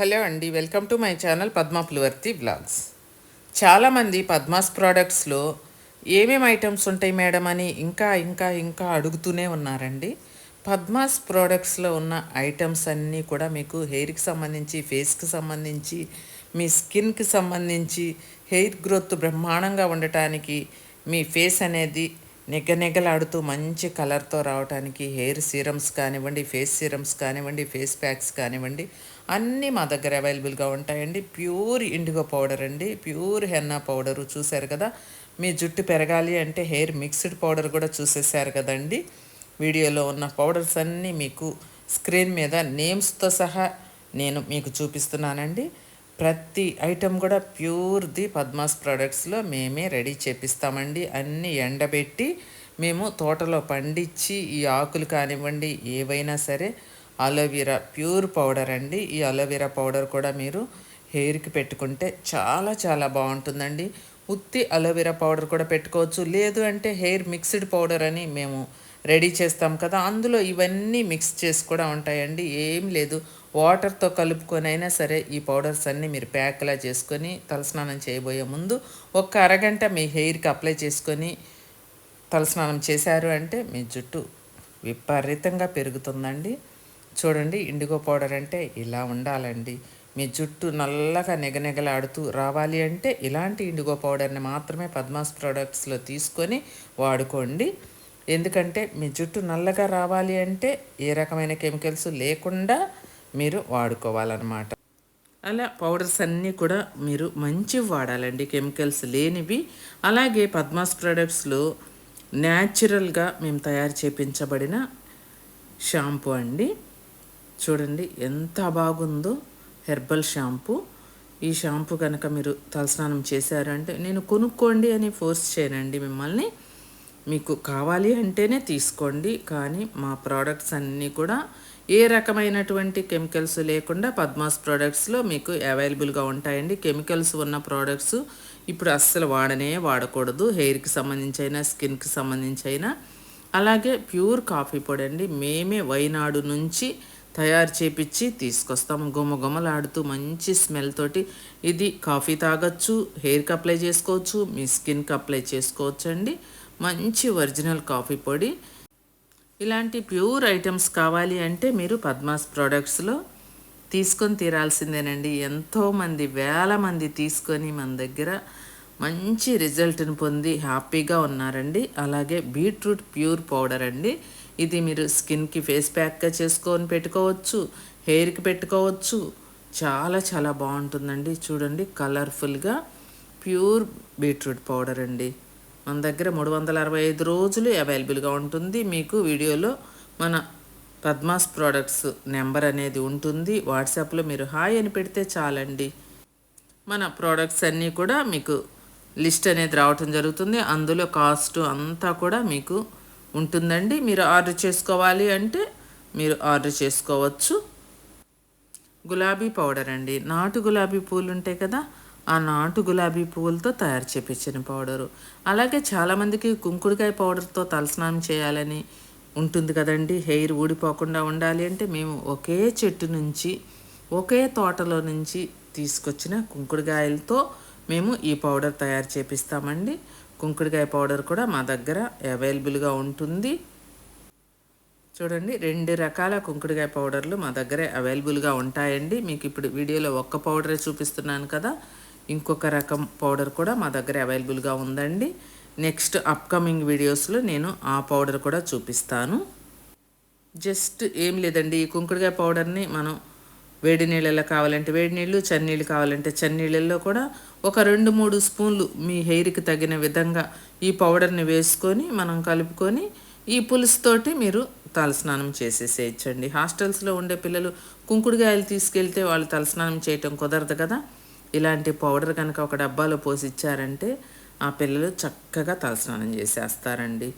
Hello అండి welcome to my channel Padma Pulivarthi blogs చాలామంది పద్మాస్ ప్రోడక్ట్స్లో ఏమేమి ఐటమ్స్ ఉంటాయి మేడం అని ఇంకా ఇంకా ఇంకా అడుగుతూనే ఉన్నారండి. పద్మాస్ ప్రోడక్ట్స్లో ఉన్న ఐటమ్స్ అన్నీ కూడా మీకు హెయిర్కి సంబంధించి ఫేస్కి సంబంధించి మీ స్కిన్కి సంబంధించి హెయిర్ గ్రోత్ బ్రహ్మాండంగా ఉండటానికి మీ ఫేస్ అనేది నిగనిగలాడుతూ మంచి కలర్తో రావడానికి హెయిర్ సీరమ్స్ కానివ్వండి ఫేస్ సీరమ్స్ కానివ్వండి ఫేస్ ప్యాక్స్ కానివ్వండి అన్నీ మా దగ్గర అవైలబుల్గా ఉంటాయండి. ప్యూర్ ఇండిగో పౌడర్ అండి. ప్యూర్ హెన్నా పౌడరు చూశారు కదా? మీ జుట్టు పెరగాలి అంటే హెయిర్ మిక్స్డ్ పౌడర్ కూడా చూసేశారు కదండి. వీడియోలో ఉన్న పౌడర్స్ అన్నీ మీకు స్క్రీన్ మీద నేమ్స్తో సహా నేను మీకు చూపిస్తున్నానండి. ప్రతి ఐటెం కూడా ప్యూర్ది పద్మాస్ ప్రొడక్ట్స్లో మేమే రెడీ చేపిస్తామండి. అన్నీ ఎండబెట్టి మేము తోటలో పండించి ఈ ఆకులు కానివ్వండి ఏవైనా సరే అలోవెరా ప్యూర్ పౌడర్ అండి. ఈ అలోవెరా పౌడర్ కూడా మీరు హెయిర్కి పెట్టుకుంటే చాలా చాలా బాగుంటుందండి. ఉత్తి అలోవెరా పౌడర్ కూడా పెట్టుకోవచ్చు. లేదు అంటే హెయిర్ మిక్స్డ్ పౌడర్ అని మేము రెడీ చేస్తాం కదా అందులో ఇవన్నీ మిక్స్ చేసి కూడా ఉంటాయండి. ఏం లేదు. వాటర్తో కలుపుకొని అయినా సరే ఈ పౌడర్స్ అన్నీ మీరు ప్యాక్లా చేసుకొని తలస్నానం చేయబోయే ముందు ఒక్క అరగంట మీ హెయిర్కి అప్లై చేసుకొని తలస్నానం చేశారు అంటే మీ జుట్టు విపరీతంగా పెరుగుతుందండి. చూడండి ఇండిగో పౌడర్ అంటే ఇలా ఉండాలండి. మీ జుట్టు నల్లగా నిగనిగలాడుతూ రావాలి అంటే ఇలాంటి ఇండిగో పౌడర్ని మాత్రమే పద్మాస్ ప్రోడక్ట్స్లో తీసుకొని వాడుకోండి. ఎందుకంటే మీ జుట్టు నల్లగా రావాలి అంటే ఏ రకమైన కెమికల్స్ లేకుండా మీరు వాడుకోవాలన్నమాట. అలా పౌడర్స్ అన్నీ కూడా మీరు మంచివి వాడాలండి కెమికల్స్ లేనివి. అలాగే పద్మాస్ ప్రొడక్ట్స్లో న్యాచురల్గా మేము తయారు చేపించబడిన షాంపూ అండి. చూడండి ఎంత బాగుందో హెర్బల్ షాంపూ. ఈ షాంపూ కనుక మీరు తలస్నానం చేశారంటే నేను కొనుక్కోండి అని ఫోర్స్ చేయనండి మిమ్మల్ని. మీకు కావాలి అంటేనే తీసుకోండి కానీ మా ప్రోడక్ట్స్ అన్నీ కూడా ఏ రకమైనటువంటి కెమికల్స్ లేకుండా పద్మాస్ ప్రోడక్ట్స్లో మీకు అవైలబుల్గా ఉంటాయండి. కెమికల్స్ ఉన్న ప్రోడక్ట్స్ ఇప్పుడు అస్సలు వాడనే వాడకూడదు. హెయిర్కి సంబంధించి అయినా స్కిన్కి సంబంధించి అయినా అలాగే ప్యూర్ కాఫీ పొడి అండి మేమే వైనాడు నుంచి తయారు చేపించి తీసుకొస్తాము. గుమగుమలాడుతూ మంచి స్మెల్ తోటి. ఇది కాఫీ తాగొచ్చు హెయిర్కి అప్లై చేసుకోవచ్చు మీ స్కిన్కి అప్లై చేసుకోవచ్చు అండి మంచి ఒరిజినల్ కాఫీ పొడి. ఇలాంటి ప్యూర్ ఐటమ్స్ కావాలి అంటే మీరు పద్మాస్ ప్రోడక్ట్స్లో తీసుకొని తీరాల్సిందేనండి. ఎంతోమంది వేల మంది తీసుకొని మన దగ్గర మంచి రిజల్ట్ని పొంది హ్యాపీగా ఉన్నారండి. అలాగే బీట్రూట్ ప్యూర్ పౌడర్ అండి. ఇది మీరు స్కిన్కి ఫేస్ ప్యాక్గా చేసుకొని పెట్టుకోవచ్చు హెయిర్కి పెట్టుకోవచ్చు. చాలా చాలా బాగుంటుందండి. చూడండి కలర్ఫుల్గా ప్యూర్ బీట్రూట్ పౌడర్ అండి. మన దగ్గర మూడు వందల అరవై ఐదు రోజులు అవైలబుల్గా ఉంటుంది. మీకు వీడియోలో మన పద్మాస్ ప్రోడక్ట్స్ నెంబర్ అనేది ఉంటుంది. వాట్సాప్లో మీరు హాయ్ అని పెడితే చాలండి. మన ప్రోడక్ట్స్ అన్నీ కూడా మీకు లిస్ట్ అనేది రావటం జరుగుతుంది. అందులో కాస్ట్ అంతా కూడా మీకు ఉంటుందండి. మీరు ఆర్డర్ చేసుకోవాలి అంటే మీరు ఆర్డర్ చేసుకోవచ్చు. గులాబీ పౌడర్ అండి. నాటు గులాబీ పూలు ఉంటాయి కదా ఆ నాటు గులాబీ పువ్వులతో తయారు చేపించిన పౌడరు. అలాగే చాలామందికి కుంకుడుకాయ పౌడర్తో తలస్నానం చేయాలని ఉంటుంది కదండి. హెయిర్ ఊడిపోకుండా ఉండాలి అంటే మేము ఒకే చెట్టు నుంచి ఒకే తోటలో నుంచి తీసుకొచ్చిన కుంకుడుకాయలతో మేము ఈ పౌడర్ తయారు చేపిస్తామండి. కుంకుడుకాయ పౌడర్ కూడా మా దగ్గర అవైలబుల్గా ఉంటుంది. చూడండి రెండు రకాల కుంకుడుకాయ పౌడర్లు మా దగ్గర అవైలబుల్గా ఉంటాయండి. మీకు ఇప్పుడు వీడియోలో ఒక్క పౌడరే చూపిస్తున్నాను కదా. ఇంకొక రకం పౌడర్ కూడా మా దగ్గర అవైలబుల్గా ఉందండి. నెక్స్ట్ అప్కమింగ్ వీడియోస్లో నేను ఆ పౌడర్ కూడా చూపిస్తాను. జస్ట్ ఏం లేదండి ఈ కుంకుడుకాయ పౌడర్ని మనం వేడి నీళ్ళలో కావాలంటే వేడి నీళ్ళు చన్నీళ్ళు కావాలంటే చన్నీళ్ళల్లో కూడా ఒక రెండు మూడు స్పూన్లు మీ హెయిర్కి తగిన విధంగా ఈ పౌడర్ని వేసుకొని మనం కలుపుకొని ఈ పులుసుతోటి మీరు తలస్నానం చేసేసేయచ్చండి. హాస్టల్స్లో ఉండే పిల్లలు కుంకుడుకాయలు తీసుకెళ్తే వాళ్ళు తలస్నానం చేయటం కుదరదు కదా. ఇలాంటి పౌడర్ కనుక ఒక డబ్బాలో పోసి ఇచ్చారంటే ఆ పిల్లలు చక్కగా తలస్నానం చేసేస్తారండి.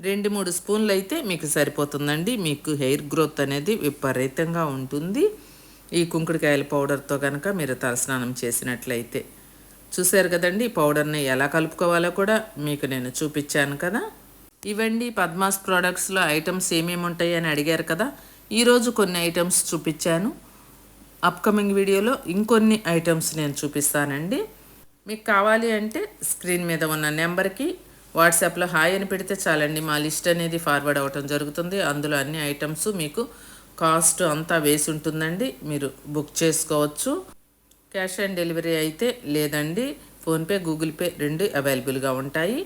రెండు మూడు స్పూన్లు అయితే మీకు సరిపోతుందండి. మీకు హెయిర్ గ్రోత్ అనేది విపరీతంగా ఉంటుంది. ఈ కుంకుడుకాయల పౌడర్తో కనుక మీరు తలస్నానం చేసినట్లయితే. చూశారు కదండి ఈ పౌడర్ని ఎలా కలుపుకోవాలో కూడా మీకు నేను చూపించాను కదా. ఇవండి పద్మాస్ ప్రోడక్ట్స్లో ఐటమ్స్ ఏమేమి ఉంటాయి అని అడిగారు కదా. ఈరోజు కొన్ని ఐటమ్స్ చూపించాను. అప్కమింగ్ వీడియోలో ఇంకొన్ని ఐటమ్స్ నేను చూపిస్తానండి. మీకు కావాలి అంటే స్క్రీన్ మీద ఉన్న నెంబర్కి వాట్సాప్లో హాయ్ అని పెడితే చాలండి. మా లిస్ట్ అనేది ఫార్వర్డ్ అవ్వటం జరుగుతుంది. అందులో అన్ని ఐటమ్స్ మీకు కాస్ట్ అంతా వేసి ఉంటుందండి. మీరు బుక్ చేసుకోవచ్చు. క్యాష్ ఆన్ డెలివరీ అయితే లేదండి. ఫోన్పే గూగుల్ పే రెండు అవైలబుల్గా ఉంటాయి.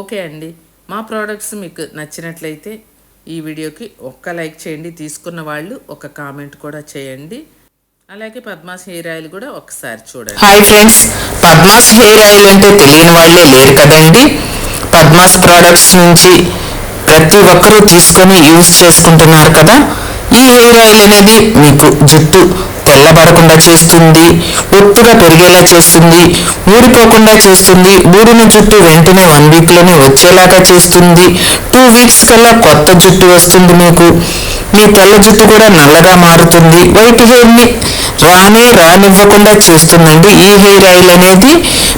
ఓకే అండి. మా ప్రోడక్ట్స్ మీకు నచ్చినట్లయితే ఈ వీడియోకి ఒక్క లైక్ చేయండి. తీసుకున్న వాళ్ళు ఒక కామెంట్ కూడా చేయండి. అలాగే పద్మాస్ హెయిర్ ఆయిల్ కూడా ఒకసారి చూడండి. Hi friends Padma's hair oil అంటే తెలియని వాళ్ళే లేరు కదండి? పద్మాస్ ప్రోడక్ట్స్ నుంచి ప్రతి ఒక్కరూ తీసుకొని యూజ్ చేసుకుంటున్నారు కదా? ఈ హెయిర్ ఆయిల్ అనేది మీకు జుట్టు తెల్లబడకుండా చేస్తుంది ఒత్తుగా పెరిగేలా చేస్తుంది ఊడిపోకుండా చేస్తుంది ఊడిన జుట్టు వెంటనే వన్ వీక్లోనే వచ్చేలాగా చేస్తుంది టూ వీక్స్ కల్లా కొత్త జుట్టు వస్తుంది మీకు. మీ తెల్ల జుట్టు కూడా నల్లగా మారుతుంది. వైట్ హెయిర్ని రానే రానివ్వకుండా చేస్తుందండి. ఈ హెయిర్ ఆయిల్ అనేది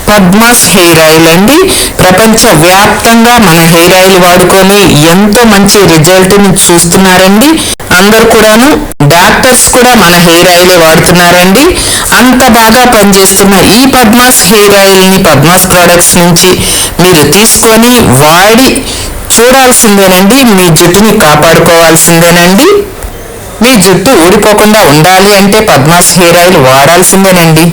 పద్మాస్ హెయిర్ ఆయిల్ అండి. ప్రపంచ వ్యాప్తంగా మన హెయిర్ ఆయిల్ వాడుకొని ఎంతో మంచి రిజల్ట్ని చూస్తున్నారండి. అందరు కూడాను డాక్టర్స్ కూడా మన హెయిర్ ఆయిల్ వాడుతున్నారండి. అంత బాగా పనిచేస్తున్న ఈ పద్మాస్ హెయిర్ ఆయిల్ని పద్మాస్ ప్రొడక్ట్స్ నుంచి మీరు తీసుకొని వాడి చూడాల్సిందేనండి. మీ జుట్టుని కాపాడుకోవాల్సిందేనండి. మీ జుట్టు ఊడిపోకుండా ఉండాలి అంటే పద్మాస్ హెయిర్ ఆయిల్ వాడాల్సిందేనండి.